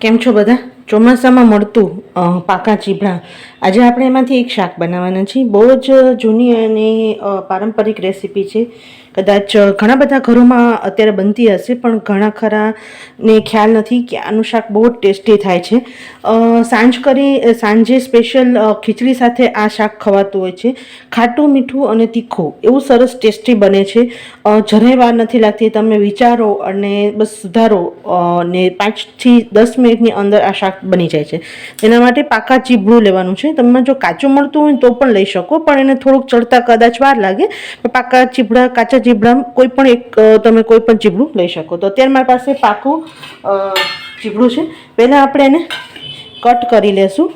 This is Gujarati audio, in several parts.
કેમ છો બધા? ચોમાસામાં મળતું પાકા ચીભડા. આજે આપણે એમાંથી એક શાક બનાવવાના છીએ. બહુ જ જૂની અને પારંપરિક રેસીપી છે. કદાચ ઘણા બધા ઘરોમાં અત્યારે બનતી હશે, પણ ઘણા ખરાને ખ્યાલ નથી કે આનું શાક બહુ ટેસ્ટી થાય છે. સાંજ કરી, સાંજે સ્પેશિયલ ખીચડી સાથે આ શાક ખવાતું હોય છે. ખાટું, મીઠું અને તીખું એવું સરસ ટેસ્ટી બને છે. જરાય વાર નથી લાગતી. તમે વિચારો અને બસ સુધારો ને પાંચથી દસ મિનિટની અંદર આ શાક બની જાય છે. એના માટે પાકા ચીબડું લેવાનું છે. તમે જો કાચું મળતું હોય તો પણ લઈ શકો, પણ એને થોડુંક ચડતા કદાચ વાર લાગે, પણ પાકા ચીબડા, કાચા ચીબડા કોઈ પણ એક તમે કોઈ પણ ચીબડું લઈ શકો. તો અત્યારે મારી પાસે પાકું ચીબડું છે. પહેલાં આપણે એને કટ કરી લેશું.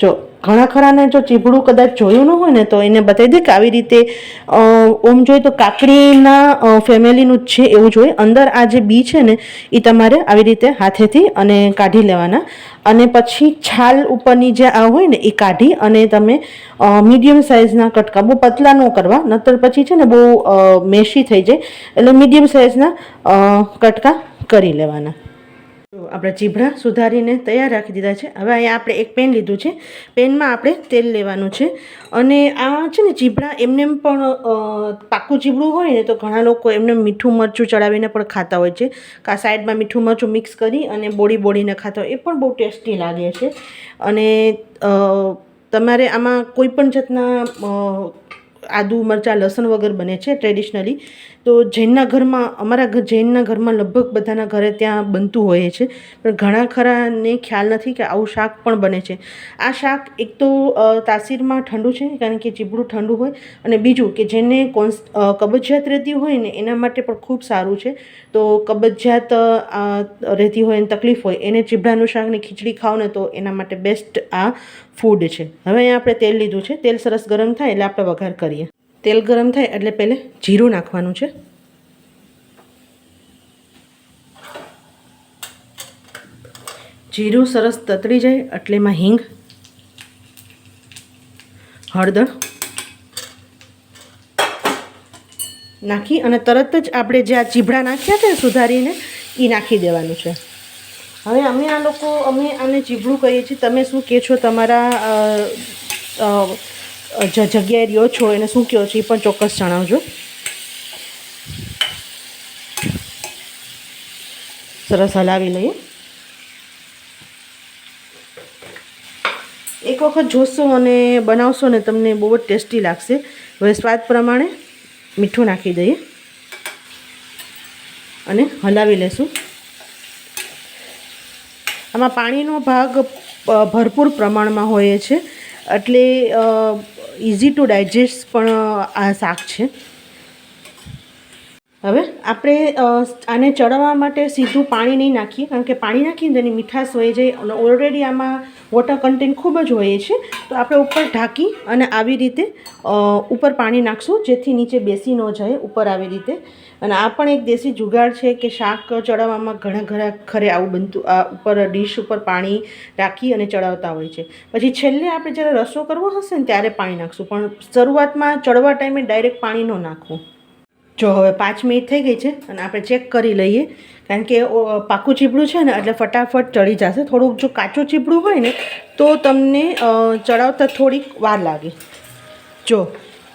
જો ઘણા ખરાને જો ચીબડું કદાચ જોયું ન હોય ને, તો એને બતાવી દે કે આવી રીતે ઓમ જોઈએ તો કાકડીના ફેમિલીનું જ છે એવું જોઈએ. અંદર આ જે બી છે ને એ તમારે આવી રીતે હાથેથી અને કાઢી લેવાના. અને પછી છાલ ઉપરની જે આ હોય ને એ કાઢી અને તમે મીડિયમ સાઇઝના કટકા, બહુ પતલા ન કરવા, નતર પછી છે ને બહુ મેશી થઈ જાય. એટલે મીડિયમ સાઇઝના કટકા કરી લેવાના. આપણે ચીભડા સુધારીને તૈયાર રાખી દીધા છે. હવે અહીંયા આપણે એક પેન લીધું છે. પેનમાં આપણે તેલ લેવાનું છે. અને આ છે ને ચીભડા એમને પણ પાકું ચીભડું હોય ને તો ઘણા લોકો એમને મીઠું મરચું ચડાવીને પણ ખાતા હોય છે. કા સાઈડમાં મીઠું મરચું મિક્સ કરી અને બોળી બોળીને ખાતા હોય. એ પણ બહુ ટેસ્ટી લાગે છે. અને તમારે આમાં કોઈ પણ જાતના આદુ, મરચાં, લસણ વગર બને છે, ટ્રેડિશનલી. તો જૈનના ઘરમાં, અમારા ઘર જૈનના ઘરમાં લગભગ બધાના ઘરે ત્યાં બનતું હોય છે. પણ ઘણા ખરાને ખ્યાલ નથી કે આવું શાક પણ બને છે. આ શાક એક તો તાસીરમાં ઠંડુ છે, કારણ કે ચીબડું ઠંડુ હોય. અને બીજું કે જેને કોન્સ કબજિયાત રહેતી હોય ને, એના માટે પણ ખૂબ સારું છે. તો કબજિયાત રહેતી હોય અને તકલીફ હોય, એને ચીબડાનું શાક ને ખીચડી ખાવ ને તો એના માટે બેસ્ટ આ ફૂડ છે. હવે અહીંયા આપણે તેલ લીધું છે. તેલ સરસ ગરમ થાય એટલે આપણે વઘાર કરીએ. તેલ ગરમ થાય એટલે પહેલે જીરું નાખવાનું છે. જીરું સરસ તતરી જાય એટલે એમાં હિંગ, હળદર નાખી અને તરત જ આપણે જે આ ચીભડા નાખ્યા છે સુધારીને એ નાખી દેવાનું છે. હવે અમે આ લોકો, અમે આને ચીભડું કહીએ છીએ. તમે શું કહે છો તમારા જગ્યાએ રહ્યો છો એને શું કહો છો એ પણ ચોક્કસ જણાવજો. સરસ, હલાવી લઈએ. એક વખત જોશો અને બનાવશો ને તમને બહુ જ ટેસ્ટી લાગશે. હવે સ્વાદ પ્રમાણે મીઠું નાખી દઈએ. અને હલાવી લેશું. આમાં પાણીનો ભાગ ભરપૂર પ્રમાણમાં હોય છે. એટલે ઇઝી ટુ ડાયજેસ્ટ પણ આ શાક છે. હવે આપણે આને ચડવા માટે સીધું પાણી નહીં નાખીએ, કારણ કે પાણી નાખીને તેની મીઠાશ વહી જાય અને ઓલરેડી આમાં વોટર કન્ટેન્ટ ખૂબ જ હોય છે. તો આપણે ઉપર ઢાંકી અને આવી રીતે ઉપર પાણી નાખશું, જેથી નીચે બેસી ન જાય, ઉપર આવી રીતે. અને આ પણ એક દેશી જુગાડ છે કે શાક ચડાવવામાં ઘણા ઘણા ખરે આવું બનતું, આ ઉપર ડીશ ઉપર પાણી રાખી અને ચડાવતા હોય છે. પછી છેલ્લે આપણે જ્યારે રસો કરવો હશે ને ત્યારે પાણી નાખશું. પણ શરૂઆતમાં ચડવા ટાઈમે ડાયરેક્ટ પાણી ન નાખવું. જો હવે પાંચ મિનિટ થઈ ગઈ છે અને આપણે ચેક કરી લઈએ. કારણ કે પાકું ચીબડું છે ને, એટલે ફટાફટ ચડી જશે. થોડુંક જો કાચું ચીબડું હોય ને, તો તમને ચડાવતા થોડીક વાર લાગે. જો,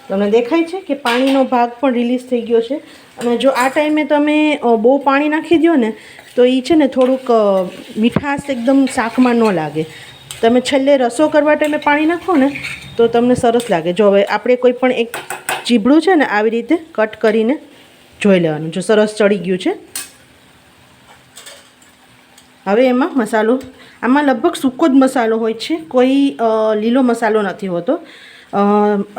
તમને દેખાય છે કે પાણીનો ભાગ પણ રિલીઝ થઈ ગયો છે. અને જો આ ટાઈમે તમે બહુ પાણી નાખી દો ને, તો એ છે ને થોડુંક મીઠાશ એકદમ શાકમાં ન લાગે. તમે છેલ્લે રસો કરવા ટાઈમે પાણી નાખો ને, તો તમને સરસ લાગે. જો હવે આપણે કોઈ પણ એક ચીબડું છે ને આવી રીતે કટ કરીને જોઈ લેવાનું. જો સરસ ચડી ગયું છે. હવે એમાં મસાલો, આમાં લગભગ સૂકો જ મસાલો હોય છે. કોઈ લીલો મસાલો નથી હોતો.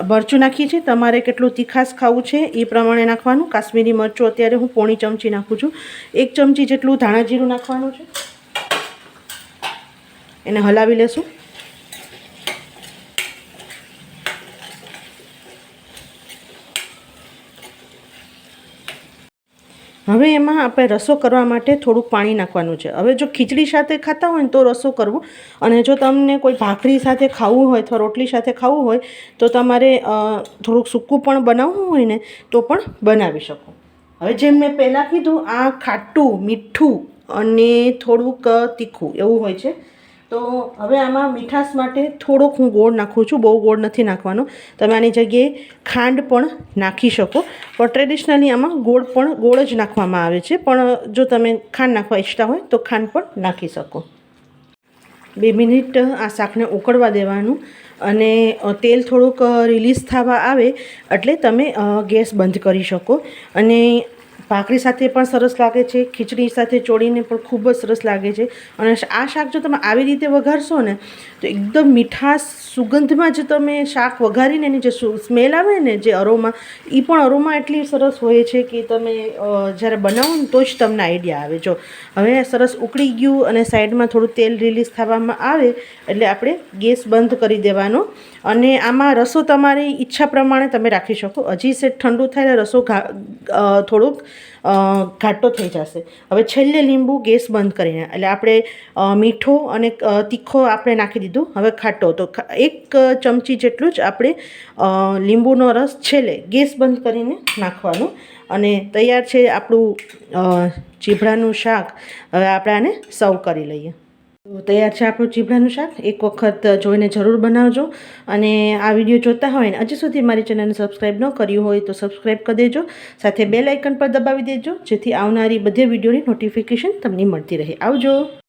મરચું નાખીએ છીએ. તમારે કેટલું તીખાસ ખાવું છે એ પ્રમાણે નાખવાનું. કાશ્મીરી મરચું અત્યારે હું પોણી ચમચી નાખું છું. એક ચમચી જેટલું ધાણા જીરું નાખવાનું છે. એને હલાવી લેશું. હવે એમાં આપણે રસો કરવા માટે થોડુંક પાણી નાખવાનું છે. હવે જો ખીચડી સાથે ખાતા હોય ને તો રસો કરવો. અને જો તમને કોઈ ભાખરી સાથે ખાવું હોય, અથવા રોટલી સાથે ખાવું હોય, તો તમારે થોડુંક સૂકું પણ બનાવવું હોય ને, તો પણ બનાવી શકો. હવે જેમ મેં પહેલાં કીધું, આ ખાટું, મીઠું અને થોડુંક તીખું એવું હોય છે. તો હવે આમાં મીઠાશ માટે થોડોક હું ગોળ નાખું છું. બહુ ગોળ નથી નાખવાનો. તમે આની જગ્યાએ ખાંડ પણ નાખી શકો. પણ ટ્રેડિશનલી આમાં ગોળ પણ ગોળ જ નાખવામાં આવે છે. પણ જો તમે ખાંડ નાખવા ઈચ્છતા હોય તો ખાંડ પણ નાખી શકો. બે મિનિટ આ શાકને ઉકળવા દેવાનું અને તેલ થોડુંક રિલીઝ થવા આવે એટલે તમે ગેસ બંધ કરી શકો. અને ભાખરી સાથે પણ સરસ લાગે છે, ખીચડી સાથે ચોળીને પણ ખૂબ જ સરસ લાગે છે. અને આ શાક જો તમે આવી રીતે વઘારશો ને, તો એકદમ મીઠાશ સુગંધમાં જ તમે શાક વઘારીને એની જે સ્મેલ આવે ને જે અરોમા એ પણ અરોમા એટલી સરસ હોય છે કે તમે જ્યારે બનાવો ને તો જ તમને આઈડિયા આવે. જો, હવે સરસ ઉકળી ગયું અને સાઈડમાં થોડું તેલ રિલીઝ થવામાં આવે, એટલે આપણે ગેસ બંધ કરી દેવાનો. અને આમાં રસો તમારી ઈચ્છા પ્રમાણે તમે રાખી શકો. હજી સેટ ઠંડુ થાય રસો થોડુંક ઘાટો થઈ જશે. હવે છેલ્લે લીંબુ ગેસ બંધ કરીને, એટલે આપણે મીઠો અને તીખો આપણે નાખી દીધું. હવે ખાટો. તો એક ચમચી જેટલું જ આપણે લીંબુનો રસ છેલ્લે ગેસ બંધ કરીને નાખવાનો. અને તૈયાર છે આપણું ચીભડાનું શાક. હવે આપણે આને સર્વ કરી લઈએ. તૈયાર છે આપણું ચીભડાનું શાક એક વખત જોઈને જરૂર બનાવજો અને આ વીડિયો જોતા હોય ને હજી સુધી મારી ચેનલને સબસ્ક્રાઈબ ન કર્યું હોય તો સબસ્ક્રાઈબ કરી દેજો. સાથે બેલ આઇકન પર દબાવી દેજો જેથી આવનારી બધી વિડીયોની નોટિફિકેશન તમને મળતી રહે. આવજો!